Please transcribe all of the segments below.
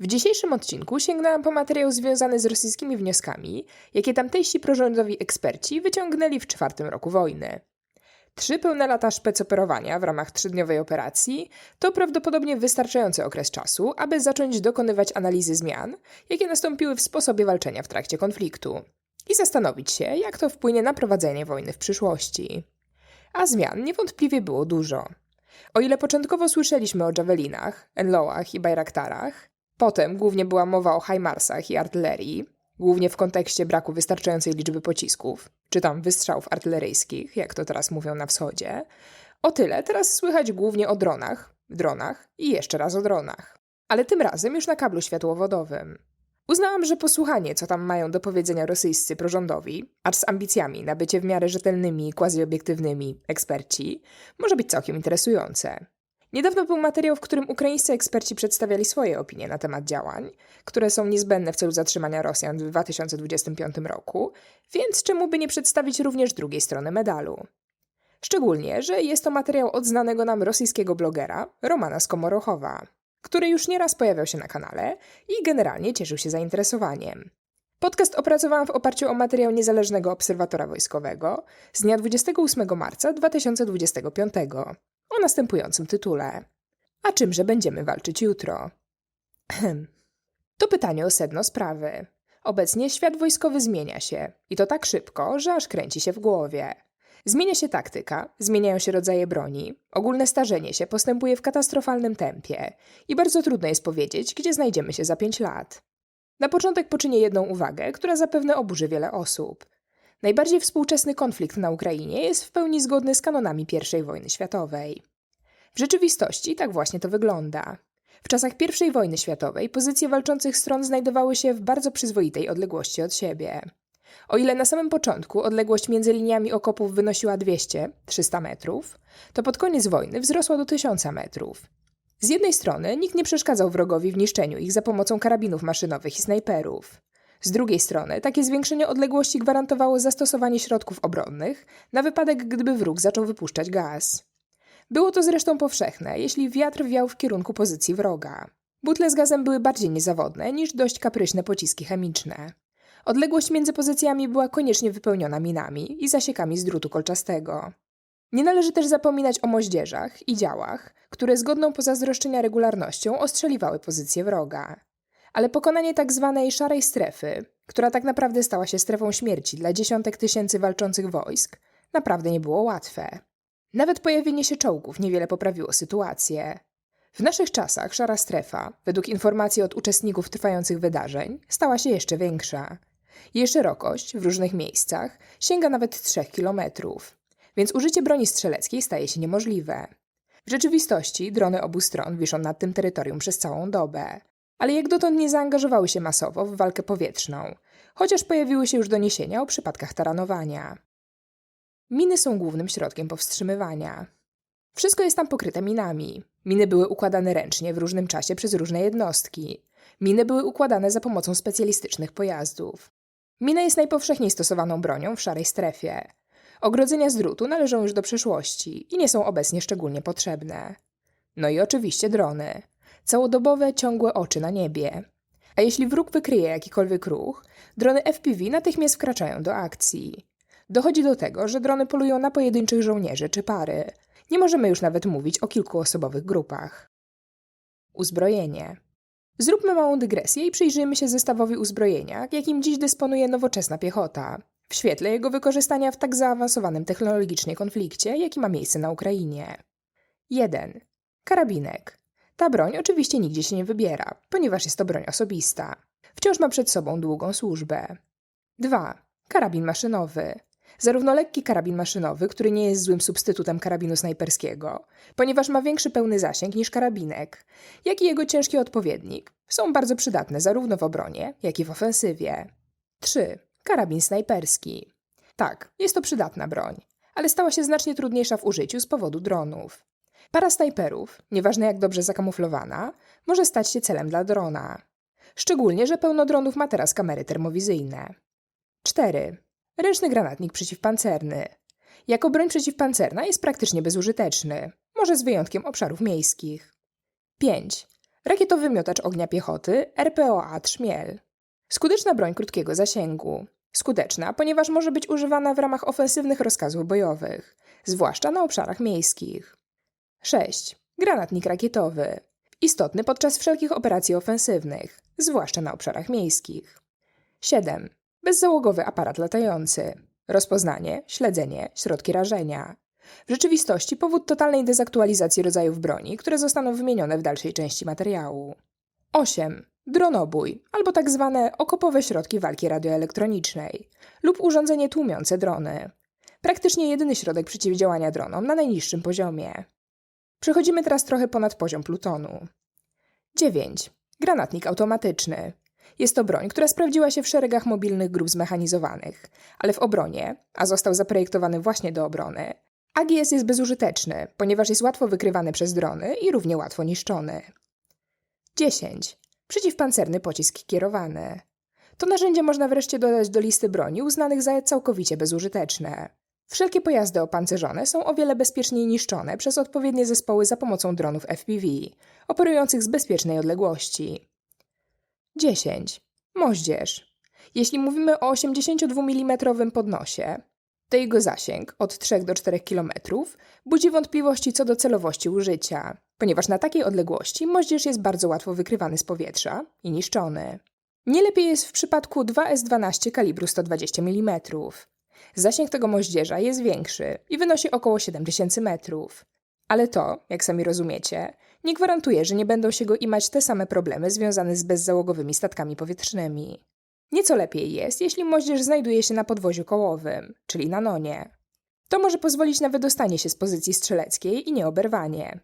W dzisiejszym odcinku sięgnęłam po materiał związany z rosyjskimi wnioskami, jakie tamtejsi prorządowi eksperci wyciągnęli w czwartym roku wojny. Trzy pełne lata szpecoperowania w ramach trzydniowej operacji to prawdopodobnie wystarczający okres czasu, aby zacząć dokonywać analizy zmian, jakie nastąpiły w sposobie walczenia w trakcie konfliktu i zastanowić się, jak to wpłynie na prowadzenie wojny w przyszłości. A zmian niewątpliwie było dużo. O ile początkowo słyszeliśmy o javelinach, enloach i bajraktarach, potem głównie była mowa o hajmarsach i artylerii, głównie w kontekście braku wystarczającej liczby pocisków, czy tam wystrzałów artyleryjskich, jak to teraz mówią na wschodzie, o tyle teraz słychać głównie o dronach, dronach i jeszcze raz o dronach. Ale tym razem już na kablu światłowodowym. Uznałam, że posłuchanie, co tam mają do powiedzenia rosyjscy prorządowi, acz z ambicjami na bycie w miarę rzetelnymi i quasi-obiektywnymi eksperci, może być całkiem interesujące. Niedawno był materiał, w którym ukraińscy eksperci przedstawiali swoje opinie na temat działań, które są niezbędne w celu zatrzymania Rosjan w 2025 roku, więc czemu by nie przedstawić również drugiej strony medalu? Szczególnie, że jest to materiał od znanego nam rosyjskiego blogera Romana Skomorochowa, który już nieraz pojawiał się na kanale i generalnie cieszył się zainteresowaniem. Podcast opracowałam w oparciu o materiał niezależnego obserwatora wojskowego z dnia 28 marca 2025 o następującym tytule: A czymże będziemy walczyć jutro? to pytanie o sedno sprawy. Obecnie świat wojskowy zmienia się i to tak szybko, że aż kręci się w głowie. Zmienia się taktyka, zmieniają się rodzaje broni, ogólne starzenie się postępuje w katastrofalnym tempie i bardzo trudno jest powiedzieć, gdzie znajdziemy się za pięć lat. Na początek poczynię jedną uwagę, która zapewne oburzy wiele osób. Najbardziej współczesny konflikt na Ukrainie jest w pełni zgodny z kanonami I wojny światowej. W rzeczywistości tak właśnie to wygląda. W czasach I wojny światowej pozycje walczących stron znajdowały się w bardzo przyzwoitej odległości od siebie. O ile na samym początku odległość między liniami okopów wynosiła 200-300 metrów, to pod koniec wojny wzrosła do 1000 metrów. Z jednej strony nikt nie przeszkadzał wrogowi w niszczeniu ich za pomocą karabinów maszynowych i snajperów. Z drugiej strony takie zwiększenie odległości gwarantowało zastosowanie środków obronnych na wypadek, gdyby wróg zaczął wypuszczać gaz. Było to zresztą powszechne, jeśli wiatr wiał w kierunku pozycji wroga. Butle z gazem były bardziej niezawodne niż dość kapryśne pociski chemiczne. Odległość między pozycjami była koniecznie wypełniona minami i zasiekami z drutu kolczastego. Nie należy też zapominać o moździerzach i działach, które zgodną pozazdroszczenia regularnością ostrzeliwały pozycję wroga. Ale pokonanie tak zwanej szarej strefy, która tak naprawdę stała się strefą śmierci dla dziesiątek tysięcy walczących wojsk, naprawdę nie było łatwe. Nawet pojawienie się czołgów niewiele poprawiło sytuację. W naszych czasach szara strefa, według informacji od uczestników trwających wydarzeń, stała się jeszcze większa. Jej szerokość w różnych miejscach sięga nawet 3 kilometrów, więc użycie broni strzeleckiej staje się niemożliwe. W rzeczywistości drony obu stron wiszą nad tym terytorium przez całą dobę, ale jak dotąd nie zaangażowały się masowo w walkę powietrzną, chociaż pojawiły się już doniesienia o przypadkach taranowania. Miny są głównym środkiem powstrzymywania. Wszystko jest tam pokryte minami. Miny były układane ręcznie w różnym czasie przez różne jednostki. Miny były układane za pomocą specjalistycznych pojazdów. Mina jest najpowszechniej stosowaną bronią w szarej strefie. Ogrodzenia z drutu należą już do przeszłości i nie są obecnie szczególnie potrzebne. No i oczywiście drony. Całodobowe, ciągłe oczy na niebie. A jeśli wróg wykryje jakikolwiek ruch, drony FPV natychmiast wkraczają do akcji. Dochodzi do tego, że drony polują na pojedynczych żołnierzy czy pary. Nie możemy już nawet mówić o kilkuosobowych grupach. Uzbrojenie. Zróbmy małą dygresję i przyjrzyjmy się zestawowi uzbrojenia, jakim dziś dysponuje nowoczesna piechota, w świetle jego wykorzystania w tak zaawansowanym technologicznie konflikcie, jaki ma miejsce na Ukrainie. 1. Karabinek. Ta broń oczywiście nigdzie się nie wybiera, ponieważ jest to broń osobista. Wciąż ma przed sobą długą służbę. 2. Karabin maszynowy. Zarówno lekki karabin maszynowy, który nie jest złym substytutem karabinu snajperskiego, ponieważ ma większy pełny zasięg niż karabinek, jak i jego ciężki odpowiednik, są bardzo przydatne zarówno w obronie, jak i w ofensywie. 3. Karabin snajperski. Tak, jest to przydatna broń, ale stała się znacznie trudniejsza w użyciu z powodu dronów. Para snajperów, nieważne jak dobrze zakamuflowana, może stać się celem dla drona. Szczególnie, że pełno dronów ma teraz kamery termowizyjne. 4. Ręczny granatnik przeciwpancerny. Jako broń przeciwpancerna jest praktycznie bezużyteczny, może z wyjątkiem obszarów miejskich. 5. Rakietowy miotacz ognia piechoty RPOA Trzmiel. Skuteczna broń krótkiego zasięgu. Skuteczna, ponieważ może być używana w ramach ofensywnych rozkazów bojowych, zwłaszcza na obszarach miejskich. 6. Granatnik rakietowy. Istotny podczas wszelkich operacji ofensywnych, zwłaszcza na obszarach miejskich. 7. Bezzałogowy aparat latający. Rozpoznanie, śledzenie, środki rażenia. W rzeczywistości powód totalnej dezaktualizacji rodzajów broni, które zostaną wymienione w dalszej części materiału. 8. Dronobój, albo tak zwane okopowe środki walki radioelektronicznej lub urządzenie tłumiące drony. Praktycznie jedyny środek przeciwdziałania dronom na najniższym poziomie. Przechodzimy teraz trochę ponad poziom plutonu. 9. Granatnik automatyczny. Jest to broń, która sprawdziła się w szeregach mobilnych grup zmechanizowanych, ale w obronie, a został zaprojektowany właśnie do obrony, AGS jest bezużyteczny, ponieważ jest łatwo wykrywany przez drony i równie łatwo niszczony. 10. Przeciwpancerny pocisk kierowany. To narzędzie można wreszcie dodać do listy broni uznanych za całkowicie bezużyteczne. Wszelkie pojazdy opancerzone są o wiele bezpieczniej niszczone przez odpowiednie zespoły za pomocą dronów FPV, operujących z bezpiecznej odległości. 10. Moździerz. Jeśli mówimy o 82 mm podnosie, to jego zasięg od 3 do 4 km budzi wątpliwości co do celowości użycia, ponieważ na takiej odległości moździerz jest bardzo łatwo wykrywany z powietrza i niszczony. Nie lepiej jest w przypadku 2S12 kalibru 120 mm. Zasięg tego moździerza jest większy i wynosi około 7000 metrów. Ale to, jak sami rozumiecie, nie gwarantuje, że nie będą się go imać te same problemy związane z bezzałogowymi statkami powietrznymi. Nieco lepiej jest, jeśli moździerz znajduje się na podwoziu kołowym, czyli na nonie. To może pozwolić na wydostanie się z pozycji strzeleckiej i nieoberwanie.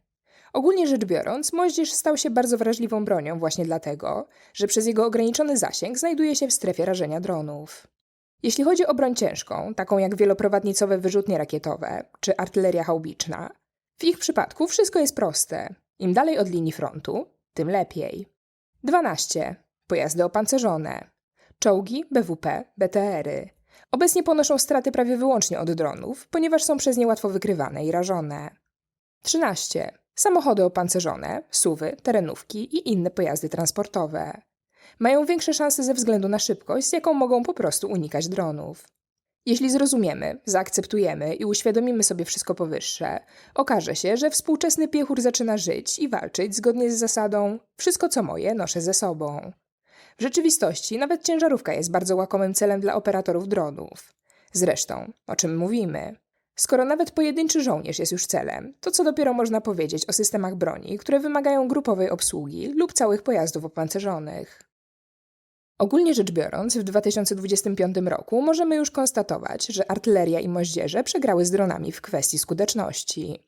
Ogólnie rzecz biorąc, moździerz stał się bardzo wrażliwą bronią właśnie dlatego, że przez jego ograniczony zasięg znajduje się w strefie rażenia dronów. Jeśli chodzi o broń ciężką, taką jak wieloprowadnicowe wyrzutnie rakietowe czy artyleria haubiczna, w ich przypadku wszystko jest proste. Im dalej od linii frontu, tym lepiej. 12. Pojazdy opancerzone. Czołgi, BWP, BTR-y. Obecnie ponoszą straty prawie wyłącznie od dronów, ponieważ są przez nie łatwo wykrywane i rażone. 13. Samochody opancerzone, suwy, terenówki i inne pojazdy transportowe. Mają większe szanse ze względu na szybkość, z jaką mogą po prostu unikać dronów. Jeśli zrozumiemy, zaakceptujemy i uświadomimy sobie wszystko powyższe, okaże się, że współczesny piechur zaczyna żyć i walczyć zgodnie z zasadą wszystko co moje noszę ze sobą. W rzeczywistości nawet ciężarówka jest bardzo łakomym celem dla operatorów dronów. Zresztą, o czym mówimy? Skoro nawet pojedynczy żołnierz jest już celem, to co dopiero można powiedzieć o systemach broni, które wymagają grupowej obsługi lub całych pojazdów opancerzonych? Ogólnie rzecz biorąc, w 2025 roku możemy już konstatować, że artyleria i moździerze przegrały z dronami w kwestii skuteczności.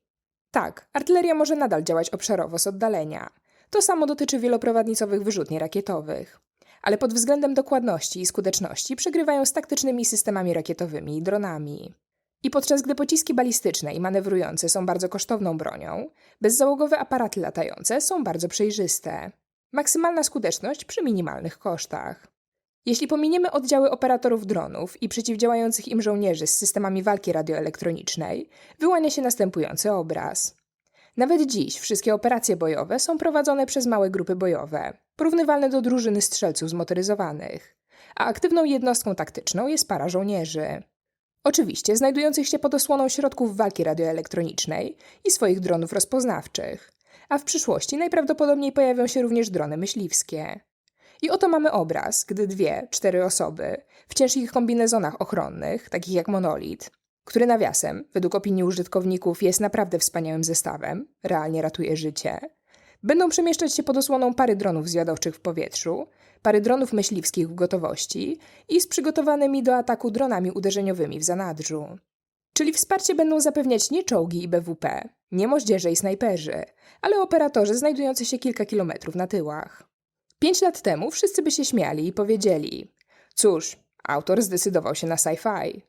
Tak, artyleria może nadal działać obszarowo z oddalenia. To samo dotyczy wieloprowadnicowych wyrzutni rakietowych. Ale pod względem dokładności i skuteczności przegrywają z taktycznymi systemami rakietowymi i dronami. I podczas gdy pociski balistyczne i manewrujące są bardzo kosztowną bronią, bezzałogowe aparaty latające są bardzo przejrzyste. Maksymalna skuteczność przy minimalnych kosztach. Jeśli pominiemy oddziały operatorów dronów i przeciwdziałających im żołnierzy z systemami walki radioelektronicznej, wyłania się następujący obraz. Nawet dziś wszystkie operacje bojowe są prowadzone przez małe grupy bojowe, porównywalne do drużyny strzelców zmotoryzowanych, a aktywną jednostką taktyczną jest para żołnierzy. Oczywiście znajdujących się pod osłoną środków walki radioelektronicznej i swoich dronów rozpoznawczych, a w przyszłości najprawdopodobniej pojawią się również drony myśliwskie. I oto mamy obraz, gdy dwie, cztery osoby w ciężkich kombinezonach ochronnych, takich jak monolit, który nawiasem, według opinii użytkowników, jest naprawdę wspaniałym zestawem, realnie ratuje życie, będą przemieszczać się pod osłoną pary dronów zwiadowczych w powietrzu, pary dronów myśliwskich w gotowości i z przygotowanymi do ataku dronami uderzeniowymi w zanadrzu. Czyli wsparcie będą zapewniać nie czołgi i BWP, nie moździerze i snajperzy, ale operatorzy znajdujący się kilka kilometrów na tyłach. Pięć lat temu wszyscy by się śmiali i powiedzieli: Cóż, autor zdecydował się na sci-fi.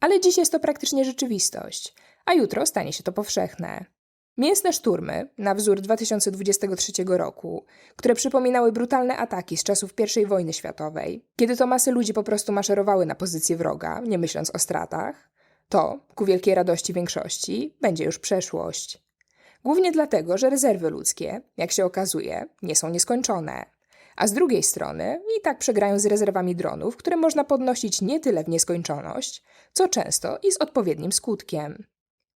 Ale dziś jest to praktycznie rzeczywistość, a jutro stanie się to powszechne. Mięsne szturmy, na wzór 2023 roku, które przypominały brutalne ataki z czasów I wojny światowej, kiedy to masy ludzi po prostu maszerowały na pozycję wroga, nie myśląc o stratach, to, ku wielkiej radości większości, będzie już przeszłość. Głównie dlatego, że rezerwy ludzkie, jak się okazuje, nie są nieskończone. A z drugiej strony i tak przegrają z rezerwami dronów, które można podnosić nie tyle w nieskończoność, co często i z odpowiednim skutkiem.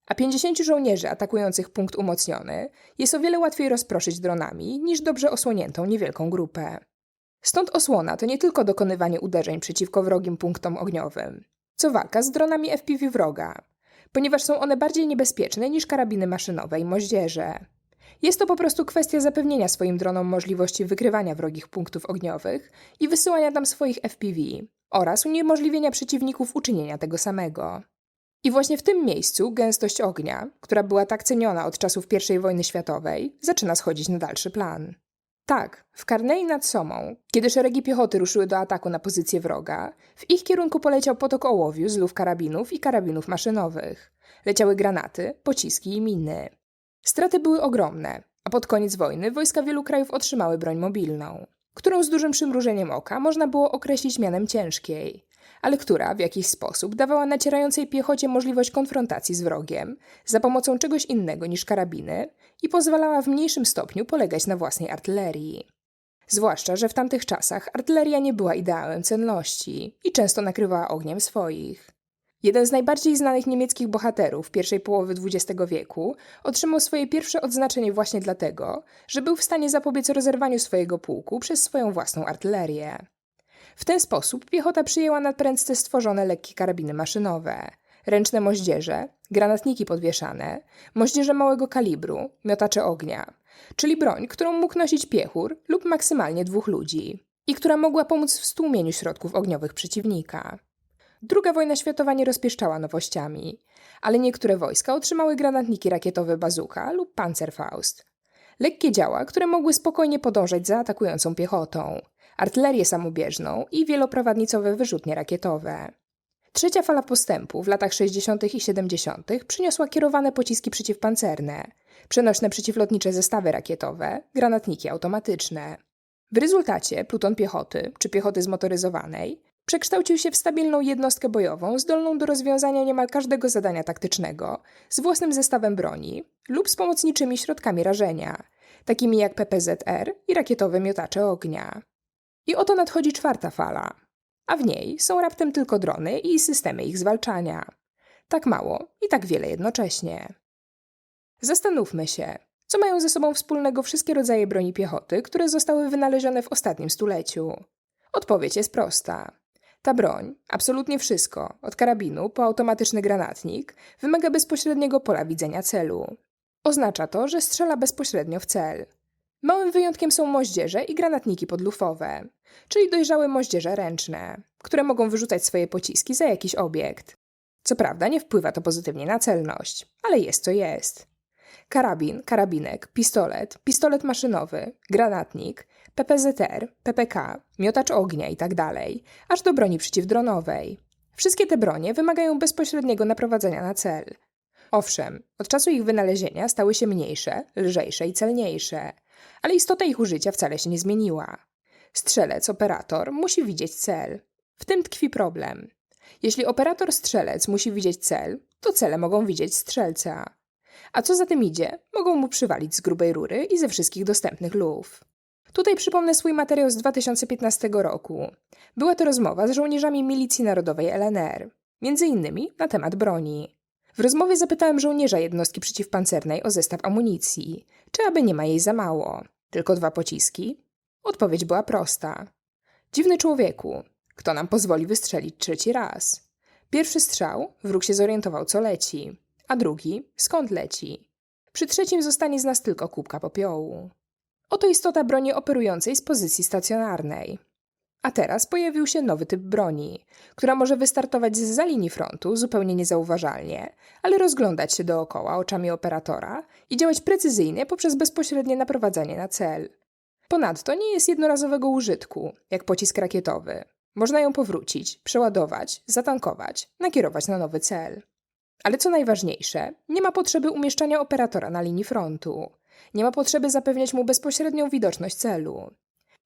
A 50 żołnierzy atakujących punkt umocniony jest o wiele łatwiej rozproszyć dronami niż dobrze osłoniętą niewielką grupę. Stąd osłona to nie tylko dokonywanie uderzeń przeciwko wrogim punktom ogniowym, co walka z dronami FPV wroga, ponieważ są one bardziej niebezpieczne niż karabiny maszynowe i moździerze. Jest to po prostu kwestia zapewnienia swoim dronom możliwości wykrywania wrogich punktów ogniowych i wysyłania tam swoich FPV oraz uniemożliwienia przeciwników uczynienia tego samego. I właśnie w tym miejscu gęstość ognia, która była tak ceniona od czasów I wojny światowej, zaczyna schodzić na dalszy plan. Tak, w Karnei nad Somą, kiedy szeregi piechoty ruszyły do ataku na pozycję wroga, w ich kierunku poleciał potok ołowiu z luf karabinów i karabinów maszynowych. Leciały granaty, pociski i miny. Straty były ogromne, a pod koniec wojny wojska wielu krajów otrzymały broń mobilną, którą z dużym przymrużeniem oka można było określić mianem ciężkiej, ale która w jakiś sposób dawała nacierającej piechocie możliwość konfrontacji z wrogiem za pomocą czegoś innego niż karabiny i pozwalała w mniejszym stopniu polegać na własnej artylerii. Zwłaszcza, że w tamtych czasach artyleria nie była ideałem cenności i często nakrywała ogniem swoich. Jeden z najbardziej znanych niemieckich bohaterów pierwszej połowy XX wieku otrzymał swoje pierwsze odznaczenie właśnie dlatego, że był w stanie zapobiec rozerwaniu swojego pułku przez swoją własną artylerię. W ten sposób piechota przyjęła na prędce stworzone lekkie karabiny maszynowe, ręczne moździerze, granatniki podwieszane, moździerze małego kalibru, miotacze ognia, czyli broń, którą mógł nosić piechur lub maksymalnie dwóch ludzi i która mogła pomóc w stłumieniu środków ogniowych przeciwnika. Druga wojna światowa nie rozpieszczała nowościami, ale niektóre wojska otrzymały granatniki rakietowe Bazuka lub Panzerfaust. Lekkie działa, które mogły spokojnie podążać za atakującą piechotą, artylerię samobieżną i wieloprowadnicowe wyrzutnie rakietowe. Trzecia fala postępu w latach 60. i 70. przyniosła kierowane pociski przeciwpancerne, przenośne przeciwlotnicze zestawy rakietowe, granatniki automatyczne. W rezultacie pluton piechoty, czy piechoty zmotoryzowanej, przekształcił się w stabilną jednostkę bojową zdolną do rozwiązania niemal każdego zadania taktycznego, z własnym zestawem broni lub z pomocniczymi środkami rażenia, takimi jak PPZR i rakietowe miotacze ognia. I oto nadchodzi czwarta fala, a w niej są raptem tylko drony i systemy ich zwalczania. Tak mało i tak wiele jednocześnie. Zastanówmy się, co mają ze sobą wspólnego wszystkie rodzaje broni piechoty, które zostały wynalezione w ostatnim stuleciu. Odpowiedź jest prosta. Ta broń, absolutnie wszystko, od karabinu po automatyczny granatnik, wymaga bezpośredniego pola widzenia celu. Oznacza to, że strzela bezpośrednio w cel. Małym wyjątkiem są moździerze i granatniki podlufowe, czyli dojrzałe moździerze ręczne, które mogą wyrzucać swoje pociski za jakiś obiekt. Co prawda nie wpływa to pozytywnie na celność, ale jest co jest. Karabin, karabinek, pistolet, pistolet maszynowy, granatnik, PPZR, PPK, miotacz ognia itd., tak aż do broni przeciwdronowej. Wszystkie te bronie wymagają bezpośredniego naprowadzenia na cel. Owszem, od czasu ich wynalezienia stały się mniejsze, lżejsze i celniejsze, ale istota ich użycia wcale się nie zmieniła. Strzelec, operator musi widzieć cel. W tym tkwi problem. Jeśli operator strzelec musi widzieć cel, to cele mogą widzieć strzelca. A co za tym idzie, mogą mu przywalić z grubej rury i ze wszystkich dostępnych luf. Tutaj przypomnę swój materiał z 2015 roku. Była to rozmowa z żołnierzami Milicji Narodowej LNR, między innymi na temat broni. W rozmowie zapytałem żołnierza jednostki przeciwpancernej o zestaw amunicji, czy aby nie ma jej za mało. Tylko dwa pociski? Odpowiedź była prosta. Dziwny człowieku, kto nam pozwoli wystrzelić trzeci raz? Pierwszy strzał, wróg się zorientował, co leci, a drugi, skąd leci. Przy trzecim zostanie z nas tylko kubka popiołu. Oto istota broni operującej z pozycji stacjonarnej. A teraz pojawił się nowy typ broni, która może wystartować z linii frontu zupełnie niezauważalnie, ale rozglądać się dookoła oczami operatora i działać precyzyjnie poprzez bezpośrednie naprowadzanie na cel. Ponadto nie jest jednorazowego użytku, jak pocisk rakietowy. Można ją powrócić, przeładować, zatankować, nakierować na nowy cel. Ale co najważniejsze, nie ma potrzeby umieszczania operatora na linii frontu. Nie ma potrzeby zapewniać mu bezpośrednią widoczność celu.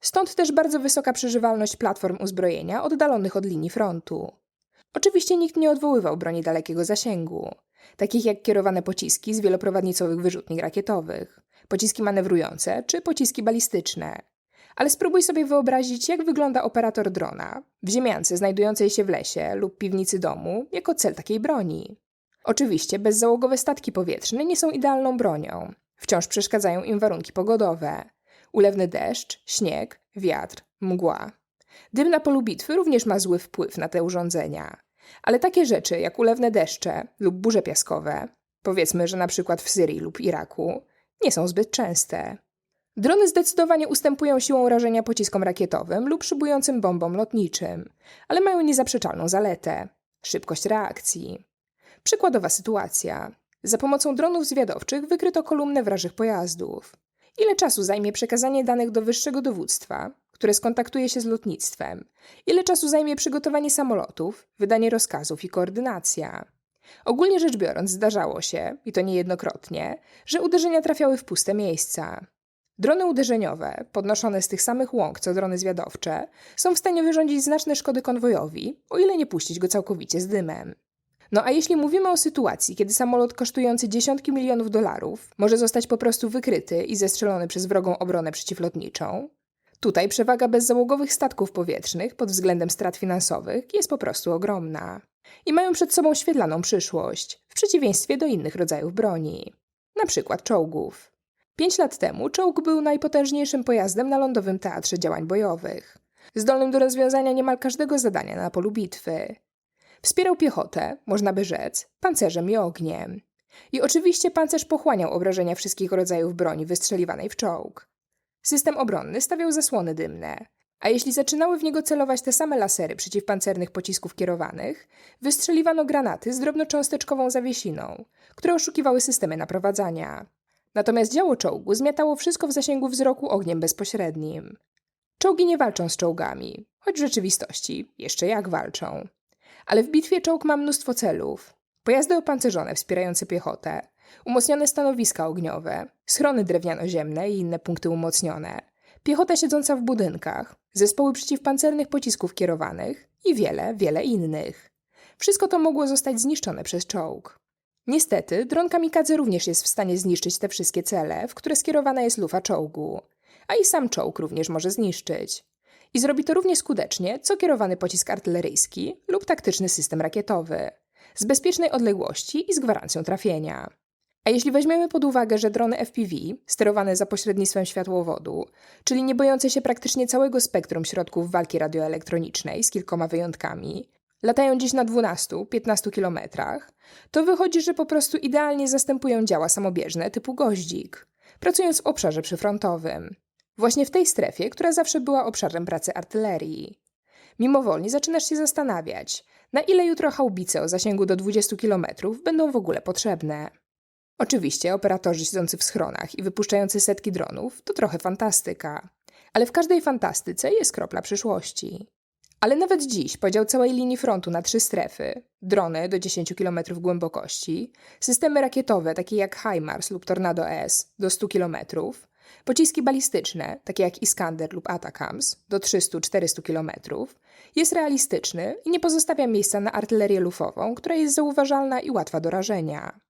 Stąd też bardzo wysoka przeżywalność platform uzbrojenia oddalonych od linii frontu. Oczywiście nikt nie odwoływał broni dalekiego zasięgu, takich jak kierowane pociski z wieloprowadnicowych wyrzutni rakietowych, pociski manewrujące czy pociski balistyczne. Ale spróbuj sobie wyobrazić, jak wygląda operator drona w ziemiance znajdującej się w lesie lub piwnicy domu jako cel takiej broni. Oczywiście bezzałogowe statki powietrzne nie są idealną bronią. Wciąż przeszkadzają im warunki pogodowe. Ulewny deszcz, śnieg, wiatr, mgła. Dym na polu bitwy również ma zły wpływ na te urządzenia. Ale takie rzeczy jak ulewne deszcze lub burze piaskowe, powiedzmy, że na przykład w Syrii lub Iraku, nie są zbyt częste. Drony zdecydowanie ustępują siłą rażenia pociskom rakietowym lub szybującym bombom lotniczym, ale mają niezaprzeczalną zaletę szybkość reakcji. Przykładowa sytuacja. Za pomocą dronów zwiadowczych wykryto kolumnę wrażych pojazdów. Ile czasu zajmie przekazanie danych do wyższego dowództwa, które skontaktuje się z lotnictwem? Ile czasu zajmie przygotowanie samolotów, wydanie rozkazów i koordynacja? Ogólnie rzecz biorąc, zdarzało się, i to niejednokrotnie, że uderzenia trafiały w puste miejsca. Drony uderzeniowe, podnoszone z tych samych łąk co drony zwiadowcze, są w stanie wyrządzić znaczne szkody konwojowi, o ile nie puścić go całkowicie z dymem. No a jeśli mówimy o sytuacji, kiedy samolot kosztujący dziesiątki milionów dolarów może zostać po prostu wykryty i zestrzelony przez wrogą obronę przeciwlotniczą, tutaj przewaga bezzałogowych statków powietrznych pod względem strat finansowych jest po prostu ogromna. I mają przed sobą świetlaną przyszłość, w przeciwieństwie do innych rodzajów broni, na przykład czołgów. Pięć lat temu czołg był najpotężniejszym pojazdem na lądowym teatrze działań bojowych, zdolnym do rozwiązania niemal każdego zadania na polu bitwy. Wspierał piechotę, można by rzec, pancerzem i ogniem. I oczywiście pancerz pochłaniał obrażenia wszystkich rodzajów broni wystrzeliwanej w czołg. System obronny stawiał zasłony dymne, a jeśli zaczynały w niego celować te same lasery przeciwpancernych pocisków kierowanych, wystrzeliwano granaty z drobnocząsteczkową zawiesiną, które oszukiwały systemy naprowadzania. Natomiast działo czołgu zmiatało wszystko w zasięgu wzroku ogniem bezpośrednim. Czołgi nie walczą z czołgami, choć w rzeczywistości jeszcze jak walczą. Ale w bitwie czołg ma mnóstwo celów. Pojazdy opancerzone wspierające piechotę, umocnione stanowiska ogniowe, schrony drewniano-ziemne i inne punkty umocnione, piechota siedząca w budynkach, zespoły przeciwpancernych pocisków kierowanych i wiele, wiele innych. Wszystko to mogło zostać zniszczone przez czołg. Niestety, dron kamikadze również jest w stanie zniszczyć te wszystkie cele, w które skierowana jest lufa czołgu, a i sam czołg również może zniszczyć. I zrobi to równie skutecznie, co kierowany pocisk artyleryjski lub taktyczny system rakietowy, z bezpiecznej odległości i z gwarancją trafienia. A jeśli weźmiemy pod uwagę, że drony FPV, sterowane za pośrednictwem światłowodu, czyli nie bojące się praktycznie całego spektrum środków walki radioelektronicznej z kilkoma wyjątkami, latają dziś na 12-15 kilometrach, to wychodzi, że po prostu idealnie zastępują działa samobieżne typu goździk, pracując w obszarze przyfrontowym. Właśnie w tej strefie, która zawsze była obszarem pracy artylerii. Mimowolnie zaczynasz się zastanawiać, na ile jutro haubice o zasięgu do 20 km będą w ogóle potrzebne. Oczywiście operatorzy siedzący w schronach i wypuszczający setki dronów to trochę fantastyka, ale w każdej fantastyce jest kropla przyszłości. Ale nawet dziś podział całej linii frontu na trzy strefy drony do 10 km głębokości, systemy rakietowe takie jak HIMARS lub Tornado S do 100 km, pociski balistyczne takie jak Iskander lub Atacams do 300-400 km, jest realistyczny i nie pozostawia miejsca na artylerię lufową, która jest zauważalna i łatwa do rażenia.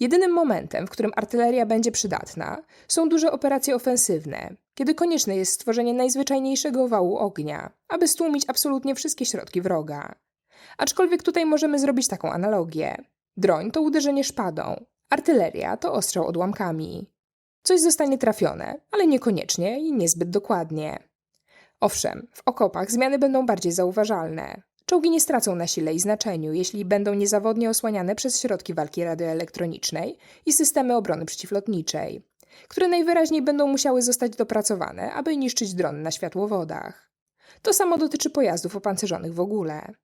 Jedynym momentem, w którym artyleria będzie przydatna, są duże operacje ofensywne, kiedy konieczne jest stworzenie najzwyczajniejszego wału ognia, aby stłumić absolutnie wszystkie środki wroga. Aczkolwiek tutaj możemy zrobić taką analogię. Droń to uderzenie szpadą, artyleria to ostrzał odłamkami. Coś zostanie trafione, ale niekoniecznie i niezbyt dokładnie. Owszem, w okopach zmiany będą bardziej zauważalne. Czołgi nie stracą na sile i znaczeniu, jeśli będą niezawodnie osłaniane przez środki walki radioelektronicznej i systemy obrony przeciwlotniczej, które najwyraźniej będą musiały zostać dopracowane, aby niszczyć drony na światłowodach. To samo dotyczy pojazdów opancerzonych w ogóle.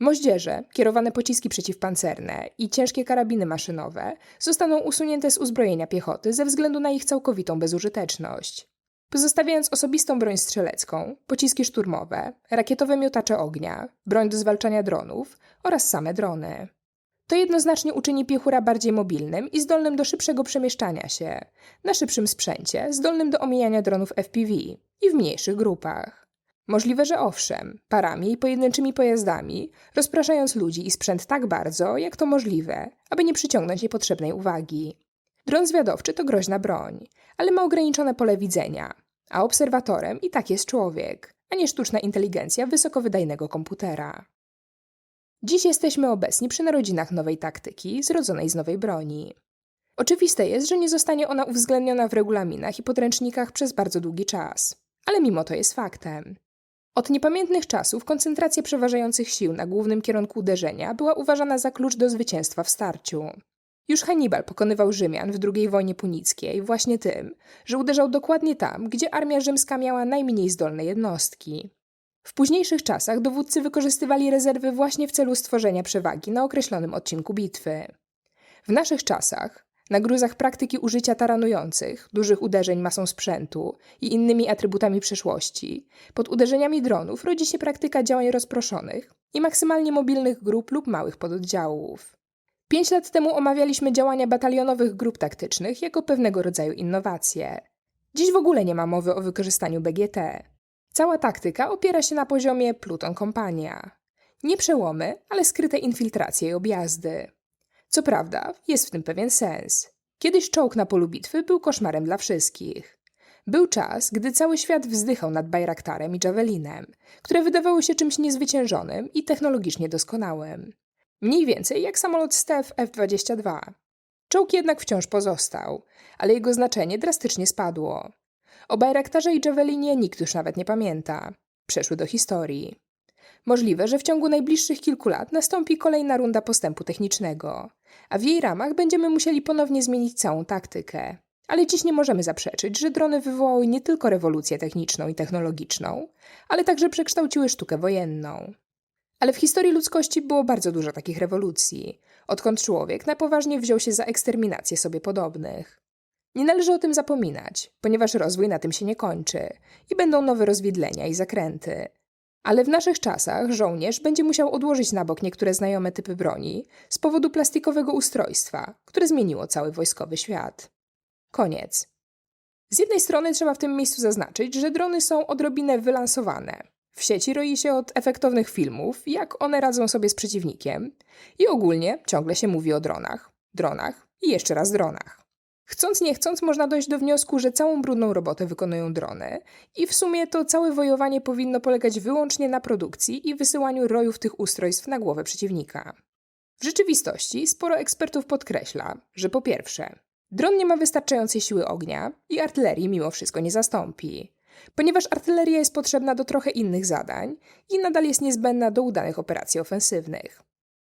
Moździerze, kierowane pociski przeciwpancerne i ciężkie karabiny maszynowe zostaną usunięte z uzbrojenia piechoty ze względu na ich całkowitą bezużyteczność. Pozostawiając osobistą broń strzelecką, pociski szturmowe, rakietowe miotacze ognia, broń do zwalczania dronów oraz same drony. To jednoznacznie uczyni piechura bardziej mobilnym i zdolnym do szybszego przemieszczania się, na szybszym sprzęcie, zdolnym do omijania dronów FPV i w mniejszych grupach. Możliwe, że owszem, parami i pojedynczymi pojazdami, rozpraszając ludzi i sprzęt tak bardzo, jak to możliwe, aby nie przyciągnąć niepotrzebnej uwagi. Dron zwiadowczy to groźna broń, ale ma ograniczone pole widzenia, a obserwatorem i tak jest człowiek, a nie sztuczna inteligencja wysokowydajnego komputera. Dziś jesteśmy obecni przy narodzinach nowej taktyki, zrodzonej z nowej broni. Oczywiste jest, że nie zostanie ona uwzględniona w regulaminach i podręcznikach przez bardzo długi czas, ale mimo to jest faktem. Od niepamiętnych czasów koncentracja przeważających sił na głównym kierunku uderzenia była uważana za klucz do zwycięstwa w starciu. Już Hannibal pokonywał Rzymian w II wojnie punickiej właśnie tym, że uderzał dokładnie tam, gdzie armia rzymska miała najmniej zdolne jednostki. W późniejszych czasach dowódcy wykorzystywali rezerwy właśnie w celu stworzenia przewagi na określonym odcinku bitwy. W naszych czasach, na gruzach praktyki użycia taranujących, dużych uderzeń masą sprzętu i innymi atrybutami przeszłości, pod uderzeniami dronów rodzi się praktyka działań rozproszonych i maksymalnie mobilnych grup lub małych pododdziałów. Pięć lat temu omawialiśmy działania batalionowych grup taktycznych jako pewnego rodzaju innowacje. Dziś w ogóle nie ma mowy o wykorzystaniu BGT. Cała taktyka opiera się na poziomie Pluton-Kompania. Nie przełomy, ale skryte infiltracje i objazdy. Co prawda, jest w tym pewien sens. Kiedyś czołg na polu bitwy był koszmarem dla wszystkich. Był czas, gdy cały świat wzdychał nad Bayraktarem i Javelinem, które wydawały się czymś niezwyciężonym i technologicznie doskonałym. Mniej więcej jak samolot Stealth F-22. Czołg jednak wciąż pozostał, ale jego znaczenie drastycznie spadło. O Bayraktarze i Javelinie nikt już nawet nie pamięta. Przeszły do historii. Możliwe, że w ciągu najbliższych kilku lat nastąpi kolejna runda postępu technicznego, a w jej ramach będziemy musieli ponownie zmienić całą taktykę. Ale dziś nie możemy zaprzeczyć, że drony wywołały nie tylko rewolucję techniczną i technologiczną, ale także przekształciły sztukę wojenną. Ale w historii ludzkości było bardzo dużo takich rewolucji, odkąd człowiek na poważnie wziął się za eksterminację sobie podobnych. Nie należy o tym zapominać, ponieważ rozwój na tym się nie kończy i będą nowe rozwidlenia i zakręty. Ale w naszych czasach żołnierz będzie musiał odłożyć na bok niektóre znajome typy broni z powodu plastikowego ustrojstwa, które zmieniło cały wojskowy świat. Koniec. Z jednej strony trzeba w tym miejscu zaznaczyć, że drony są odrobinę wylansowane. W sieci roi się od efektownych filmów, jak one radzą sobie z przeciwnikiem, i ogólnie ciągle się mówi o dronach, dronach i jeszcze raz dronach. Chcąc nie chcąc, można dojść do wniosku, że całą brudną robotę wykonują drony i w sumie to całe wojowanie powinno polegać wyłącznie na produkcji i wysyłaniu rojów tych ustrojstw na głowę przeciwnika. W rzeczywistości sporo ekspertów podkreśla, że po pierwsze, dron nie ma wystarczającej siły ognia i artylerii mimo wszystko nie zastąpi, ponieważ artyleria jest potrzebna do trochę innych zadań i nadal jest niezbędna do udanych operacji ofensywnych.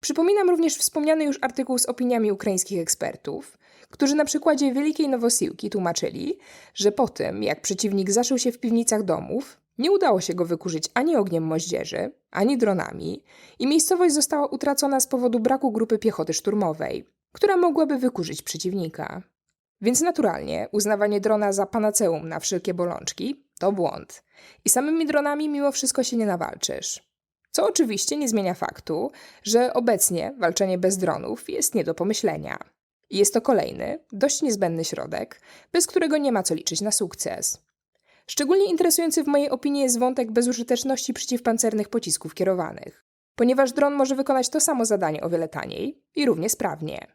Przypominam również wspomniany już artykuł z opiniami ukraińskich ekspertów, którzy na przykładzie Wielkiej Nowosiłki tłumaczyli, że po tym, jak przeciwnik zaszył się w piwnicach domów, nie udało się go wykurzyć ani ogniem moździerzy, ani dronami i miejscowość została utracona z powodu braku grupy piechoty szturmowej, która mogłaby wykurzyć przeciwnika. Więc naturalnie uznawanie drona za panaceum na wszelkie bolączki to błąd. I samymi dronami mimo wszystko się nie nawalczysz. Co oczywiście nie zmienia faktu, że obecnie walczenie bez dronów jest nie do pomyślenia. Jest to kolejny, dość niezbędny środek, bez którego nie ma co liczyć na sukces. Szczególnie interesujący w mojej opinii jest wątek bezużyteczności przeciwpancernych pocisków kierowanych, ponieważ dron może wykonać to samo zadanie o wiele taniej i równie sprawnie.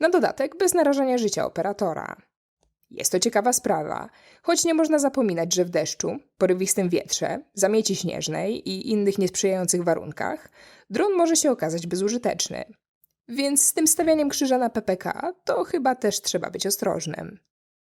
Na dodatek bez narażania życia operatora. Jest to ciekawa sprawa, choć nie można zapominać, że w deszczu, porywistym wietrze, zamieci śnieżnej i innych niesprzyjających warunkach dron może się okazać bezużyteczny. Więc z tym stawianiem krzyża na PPK to chyba też trzeba być ostrożnym.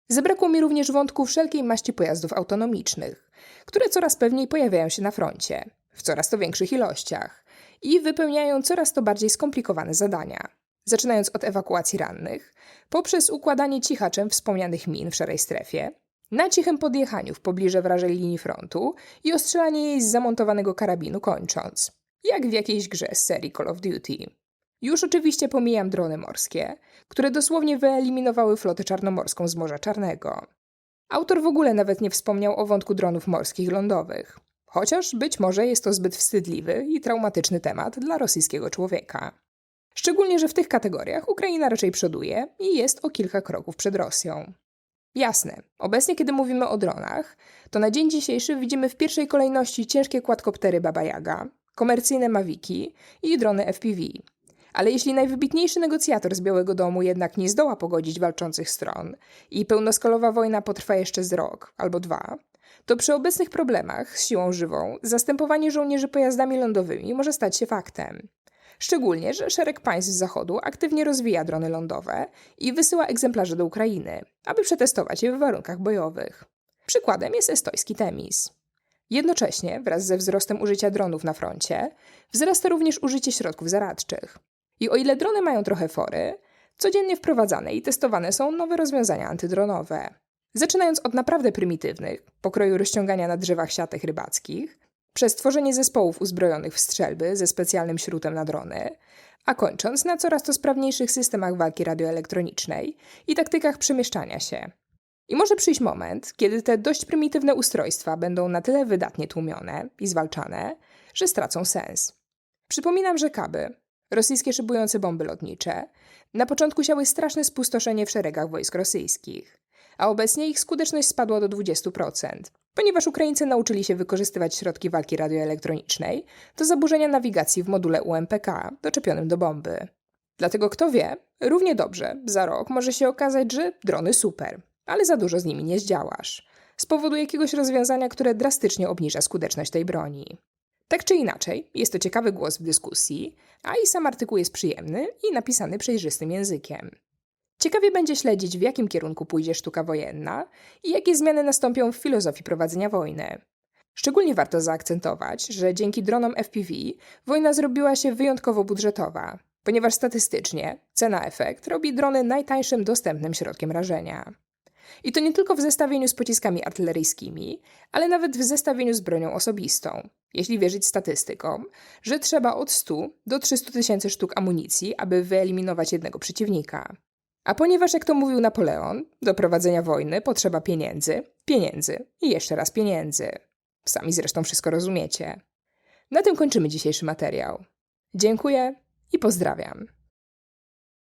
Zabrakło mi również wątku wszelkiej maści pojazdów autonomicznych, które coraz pewniej pojawiają się na froncie, w coraz to większych ilościach i wypełniają coraz to bardziej skomplikowane zadania zaczynając od ewakuacji rannych, poprzez układanie cichaczem wspomnianych min w szarej strefie, na cichym podjechaniu w pobliże wrażej linii frontu i ostrzelanie jej z zamontowanego karabinu kończąc, jak w jakiejś grze z serii Call of Duty. Już oczywiście pomijam drony morskie, które dosłownie wyeliminowały flotę czarnomorską z Morza Czarnego. Autor w ogóle nawet nie wspomniał o wątku dronów morskich lądowych, chociaż być może jest to zbyt wstydliwy i traumatyczny temat dla rosyjskiego człowieka. Szczególnie, że w tych kategoriach Ukraina raczej przoduje i jest o kilka kroków przed Rosją. Jasne, obecnie kiedy mówimy o dronach, to na dzień dzisiejszy widzimy w pierwszej kolejności ciężkie quadcoptery Baba Yaga, komercyjne Maviki i drony FPV. Ale jeśli najwybitniejszy negocjator z Białego Domu jednak nie zdoła pogodzić walczących stron i pełnoskalowa wojna potrwa jeszcze z rok albo dwa, to przy obecnych problemach z siłą żywą zastępowanie żołnierzy pojazdami lądowymi może stać się faktem. Szczególnie, że szereg państw z Zachodu aktywnie rozwija drony lądowe i wysyła egzemplarze do Ukrainy, aby przetestować je w warunkach bojowych. Przykładem jest estoński Temis. Jednocześnie, wraz ze wzrostem użycia dronów na froncie, wzrasta również użycie środków zaradczych. I o ile drony mają trochę fory, codziennie wprowadzane i testowane są nowe rozwiązania antydronowe. Zaczynając od naprawdę prymitywnych, pokroju rozciągania na drzewach siatek rybackich, przez tworzenie zespołów uzbrojonych w strzelby ze specjalnym śrutem na drony, a kończąc na coraz to sprawniejszych systemach walki radioelektronicznej i taktykach przemieszczania się. I może przyjść moment, kiedy te dość prymitywne ustrojstwa będą na tyle wydatnie tłumione i zwalczane, że stracą sens. Przypominam, że kaby, rosyjskie szybujące bomby lotnicze, na początku siały straszne spustoszenie w szeregach wojsk rosyjskich, a obecnie ich skuteczność spadła do 20%, ponieważ Ukraińcy nauczyli się wykorzystywać środki walki radioelektronicznej do zaburzenia nawigacji w module UMPK doczepionym do bomby. Dlatego kto wie, równie dobrze za rok może się okazać, że drony super, ale za dużo z nimi nie zdziałasz. Z powodu jakiegoś rozwiązania, które drastycznie obniża skuteczność tej broni. Tak czy inaczej, jest to ciekawy głos w dyskusji, a i sam artykuł jest przyjemny i napisany przejrzystym językiem. Ciekawie będzie śledzić, w jakim kierunku pójdzie sztuka wojenna i jakie zmiany nastąpią w filozofii prowadzenia wojny. Szczególnie warto zaakcentować, że dzięki dronom FPV wojna zrobiła się wyjątkowo budżetowa, ponieważ statystycznie cena-efekt robi drony najtańszym dostępnym środkiem rażenia. I to nie tylko w zestawieniu z pociskami artyleryjskimi, ale nawet w zestawieniu z bronią osobistą, jeśli wierzyć statystykom, że trzeba od 100 do 300 tysięcy sztuk amunicji, aby wyeliminować jednego przeciwnika. A ponieważ, jak to mówił Napoleon, do prowadzenia wojny potrzeba pieniędzy, pieniędzy i jeszcze raz pieniędzy. Sami zresztą wszystko rozumiecie. Na tym kończymy dzisiejszy materiał. Dziękuję i pozdrawiam.